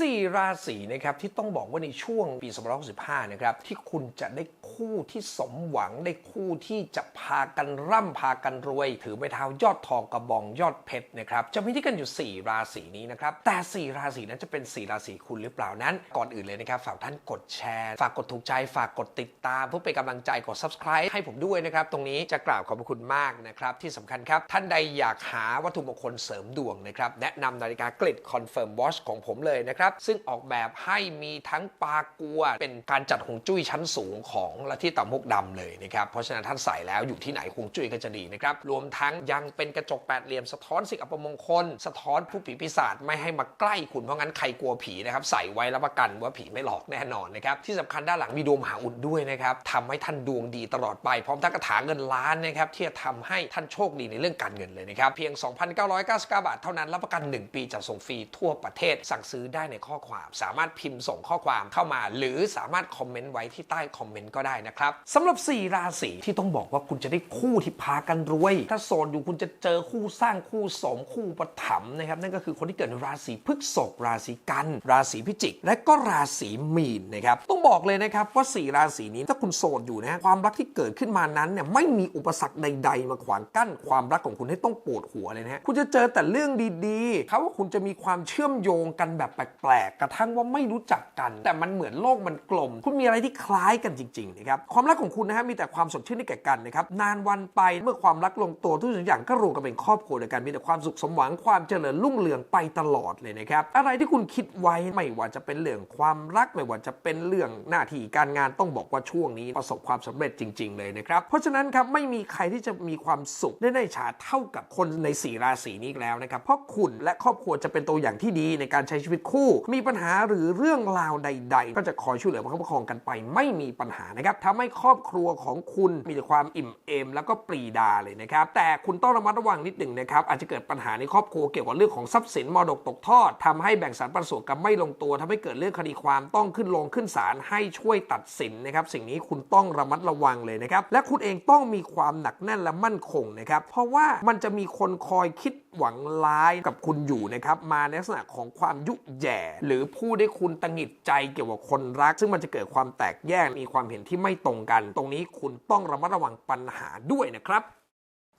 4 ราศีนะครับที่ต้องบอกว่าในช่วงปี2565นะครับที่คุณจะได้คู่ที่สมหวังได้คู่ที่จะพากันร่ำพากันรวย ถือไม้เท้ายอดทองกระบองยอดเพชรนะครับจะมีที่กันอยู่ 4 ราศีนี้นะครับแต่ 4 ราศีนั้นจะเป็น 4 ราศีคุณหรือเปล่านั้น ก่อนอื่นเลยนะครับฝากท่านกดแชร์ ฝากกดถูกใจฝากกดติดตาม เพื่อเป็นกำลังใจกด subscribe ให้ผมด้วยนะครับตรงนี้จะกล่าวขอบพระคุณมากนะครับที่สำคัญครับท่านใดอยากหาวัตถุมงคลเสริมดวงนะครับแนะนำนาฬิกากริดคอนเฟิร์มวอชของผมเลยนะครับซึ่งออกแบบให้มีทั้งปากัว เป็นการจัดหงจุ้ยชั้นสูงของละที่ต่ำมุกดำเลยนะครับ เพราะฉะนั้นท่านใส่แล้วอยู่ที่ไหนหงจุ้ยก็จะดีนะครับ รวมทั้งยังเป็นกระจกแปดเหลี่ยมสะท้อนสิ่งอัปมงคล สะท้อนผู้ผีปีศาจไม่ให้มาใกล้คุณเพราะงั้นใครกลัวผีนะครับใส่ไว้รับประกันว่าผีไม่หลอกแน่นอนนะครับที่สำคัญด้านหลังมีดวงมหาอุดด้วยนะครับทำให้ท่านดวงดีตลอดไปพร้อมทั้งกระถางเงินล้านนะครับที่จะทำให้ท่านโชคดีในเรื่องการเงินเลยนะครับเพียง 2,999 บาทเท่านั้นรับประกัน 1 ปีจัดส่งฟรีทั่วประเทศสั่งซื้อได้ในข้อความ สามารถพิมพ์ส่งข้อความเข้ามา หรือสามารถคอมเมนต์ไว้ที่ใต้คอมเมนต์ก็ได้นะครับสำหรับ 4 ราศีที่ต้องบอกว่าคุณจะได้คู่ที่พากันรวย ถ้าโสดอยู่คุณจะเจอคู่สร้างคู่สมคู่ประถมนะครับนั่นก็คือคนที่เกิดราศีพฤษภราศีกันราศีพิจิก และก็ราศีมีนนะครับต้องบอกเลยนะครับว่า 4 ราศีนี้ถ้าคุณโสดอยู่นะความรักที่เกิดขึ้นมานั้นเนี่ยไม่มีอุปสรรคใด ๆ มาขวางกั้นความรักของคุณให้ต้องปวดหัวเลยนะฮะคุณจะเจอแต่เรื่องดีๆเขาว่าคุณจะมีความเชื่อมโยงกันแบบแปลกกระทั่งว่าไม่รู้จักกัน แต่มันเหมือนโลกมันกลม คุณมีอะไรที่คล้ายกันจริงๆนะครับความรักของคุณนะฮะมีแต่ความสดชื่นให้แก่กันนะครับนานวันไปเมื่อความรักลงตัวทุกสิ่งอย่างก็รวมกันเป็นครอบครัวเดียวกันมีแต่ความสุขสมหวังความเจริญรุ่งเรืองไปตลอดเลยนะครับอะไรที่คุณคิดไว้ไม่ว่าจะเป็นเรื่องความรักไม่ว่าจะเป็นเรื่องหน้าที่การงานต้องบอกว่าช่วงนี้ประสบความสำเร็จจริง ๆ เลยนะครับเพราะฉะนั้นครับไม่มีใครที่จะมีความสุขได้ในฉาเท่ากับคนในสี่ราศีนี้แล้วนะครับเพราะคุณและครอบครัวจะเป็นตัวอย่างที่ดีในการใช้ชีวิตคู่มีปัญหาหรือเรื่องราวใด ๆ ก็จะคอยช่วยเหลือประคับประคองกันไป ไม่มีปัญหานะครับทำให้ครอบครัวของคุณมีแต่ความอิ่มเอมแล้วก็ปรีดาเลยนะครับ แต่คุณต้องระมัดระวังนิดหนึ่งนะครับอาจจะเกิดปัญหาในครอบครัวเกี่ยวกับเรื่องของทรัพย์สินมรดกตกทอดทำให้แบ่งสรรปันส่วนกันไม่ลงตัวทำให้เกิดเรื่องคดีความต้องขึ้นลงขึ้นศาลให้ช่วยตัดสินนะครับสิ่งนี้คุณต้องระมัดระวังเลยนะครับและคุณเองต้องมีความหนักแน่นและมั่นคงนะครับเพราะว่ามันจะมีคนคอยคิด หวังร้ายกับคุณอยู่นะครับ มาในลักษณะของความยุแย่ หรือพูดได้คุณตังหิดใจเกี่ยวกับคนรัก ซึ่งมันจะเกิดความแตกแยกมีความเห็นที่ไม่ตรงกัน ตรงนี้คุณต้องระมัดระวังปัญหาด้วยนะครับ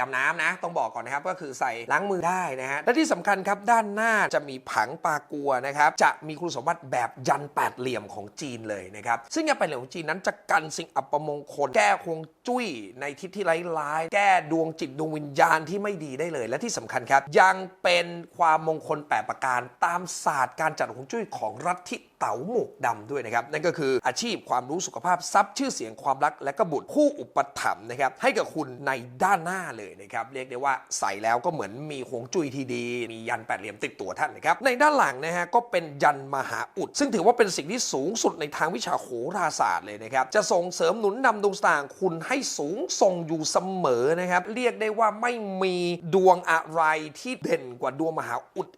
ดำน้ำนะ ต้องบอกก่อนนะครับ ก็คือใส่ล้างมือได้นะฮะ และที่สำคัญครับด้านหน้าจะมีผังปากัวนะครับ จะมีคุณสมบัติแบบยันแปดเหลี่ยมของจีนเลยนะครับ ซึ่งยันแปดเหลี่ยมของจีนนั้นจะกันสิ่งอัปมงคล แก้ฮวงจุ้ยในทิศที่ร้ายๆ แก้ดวงจิตดวงวิญญาณที่ไม่ดีได้เลย และที่สำคัญครับ ยังเป็นความมงคลแปดประการตามศาสตร์การจัดฮวงจุ้ยของรัฐทิเต๋าหมวกดำด้วยนะครับ นั่นก็คืออาชีพความรู้สุขภาพทรัพย์ชื่อเสียงความรักและก็บุตรผู้อุปถัมภ์นะครับให้กับคุณในด้านหน้าเลยนะครับเรียกได้ว่าใส่แล้วก็เหมือนมีหวงจุ้ยทีดี มียันแปดเหลี่ยมติดตัวท่านนะครับในด้านหลังนะฮะก็เป็นยันมหาอุด ซึ่งถือว่าเป็นสิ่งที่สูงสุดในทางวิชาโหราศาสตร์เลยนะครับจะส่งเสริมหนุนนำดวงต่างค์คุณให้สูงส่งอยู่เสมอนะครับเรียกได้ว่าไม่มีดวงอะไรที่เด่นกว่าดวงมหาอุด